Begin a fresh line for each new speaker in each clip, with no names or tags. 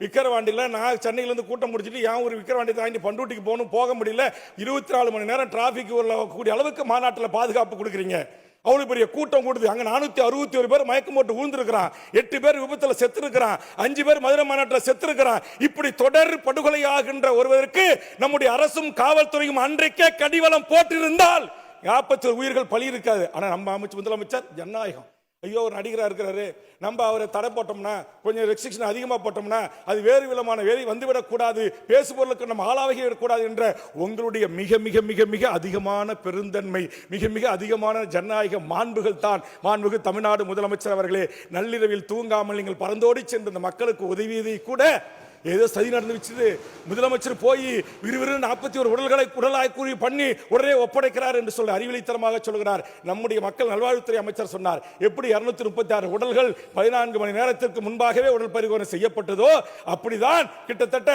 விக்கிரவாண்டியில் நான் சென்னையிலேருந்து கூட்டம் முடிச்சிட்டு என் ஒரு விக்கிரவாண்டி தாண்டி பண்டூட்டிக்கு போகணும் போக முடியல. இருபத்தி நாலு மணி நேரம் டிராஃபிக் கூடிய அளவுக்கு மாநாட்டில் பாதுகாப்பு கொடுக்குறீங்க. அவ்வளோ பெரிய கூட்டம் கூடுது. அங்கே நானூற்றி அறுபத்தி ஒரு பேர் மயக்கம் போட்டு விழுந்திருக்கிறான். எட்டு பேர் விபத்தில் செத்துருக்கிறான். அஞ்சு பேர் மதுரை மாநாட்டில் செத்துருக்கிறான். இப்படி தொடர் படுகொலை ஆகின்ற ஒருவருக்கு நம்முடைய அரசும் காவல்துறையும் அன்றைக்கே கடிவளம் போட்டிருந்தால் நாற்பத்தி உயிர்கள் பலி இருக்காது ஆனால் நம்ம அமைச்சு முதலமைச்சர் ஜனநாயகம். ஐயோ ஒரு நடிகராக இருக்கிறாரு. நம்ம அவரை தடை போட்டோம்னா கொஞ்சம் ரெஸ்ட்ரிக்ஷன் அதிகமாக போட்டோம்னா அது வேறு விதமான வேலை வந்துவிடக்கூடாது. பேசுபொருளுக்கு நம்ம ஆளாகி விடக்கூடாது என்ற உங்களுடைய மிக மிக மிக மிக அதிகமான பெருந்தன்மை மிக மிக அதிகமான ஜனநாயக மாண்புகள் தான் மாண்புகு தமிழ்நாடு முதலமைச்சர் அவர்களே. நள்ளிரவில் தூங்காமல் நீங்கள் பறந்தோடி சென்ற இந்த மக்களுக்கு உதவியதை கூட ஏதோ சதி நடந்து வச்சது. முதலமைச்சர் போய் விறுவிறு நாற்பத்தி ஒரு உடல்களை உடலாய்க்குறி பண்ணி உடனே ஒப்படைக்கிறார் என்று சொல்லி அறிவிலித்தனமாக சொல்கிறார். நம்முடைய மக்கள் நல்வாழ்வுத்துறை அமைச்சர் சொன்னார். எப்படி இருநூத்தி முப்பத்தி ஆறு உடல்கள் பதினான்கு மணி நேரத்திற்கு முன்பாகவே உடல் பரிகோணம் செய்யப்பட்டதோ அப்படிதான் கிட்டத்தட்ட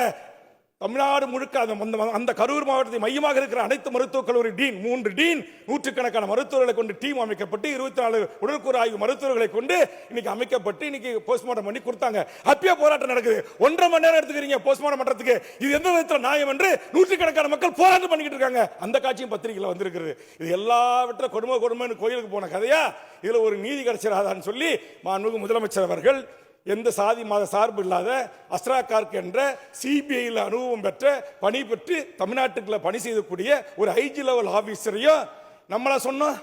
தமிழ்நாடு முழுக்க அந்த அந்த- கரூர் மாவட்டத்தை மையமாக இருக்கிற அனைத்து மருத்துவக் கல்லூரி டீன் மூன்று டீன் நூற்றுக்கணக்கான மருத்துவர்களை கொண்டு டீம் அமைக்கப்பட்டு இருபத்தி நாலு உடற்கூறு ஆய்வு மருத்துவர்களை கொண்டு இன்னைக்கு அமைக்கப்பட்டு இன்னைக்கு போஸ்ட்மார்ட்டம் பண்ணி கொடுத்தாங்க. அப்பயே போராட்டம் நடக்குது. ஒன்றரை மணி நேரம் எடுத்துக்கிறீங்க போஸ்ட்மார்ட்டம் பண்றதுக்கு. இது எந்த விதத்தில் நியாயம் என்று நூற்றுக்கணக்கான மக்கள் போராட்டம் பண்ணிக்கிட்டு இருக்காங்க. அந்த காட்சியும் பத்திரிகையில் வந்திருக்கிறது. இது எல்லாவற்றிலும் கொடுமை கொடுமைன்னு கோயிலுக்கு போன கதையா? இதுல ஒரு நீதி கிடைச்சிடாதான்னு சொல்லி மாண்புமிகு முதலமைச்சர் அவர்கள் எந்த சாதி மத சார்பு இல்லாத அஸ்ரா கார்க் என்ற சிபிஐயில் அனுபவம் பெற்ற பணி பெற்று தமிழ்நாட்டுக்குள்ள பணி செய்யக்கூடிய ஒரு ஐஜி லெவல் ஆபீசரையும் நம்மளா சொன்னோம்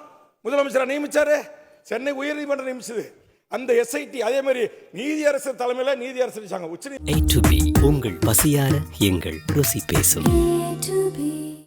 முதலமைச்சரை நியமிச்சாரு. சென்னை உயர்நீதிமன்றம் நியமிச்சது. அந்த எஸ்ஐடி அதே மாதிரி நீதியரசர் தலைமையில் நீதியரசர் உச்ச
உங்கள் பசியார எங்கள் ருசி பேசும்.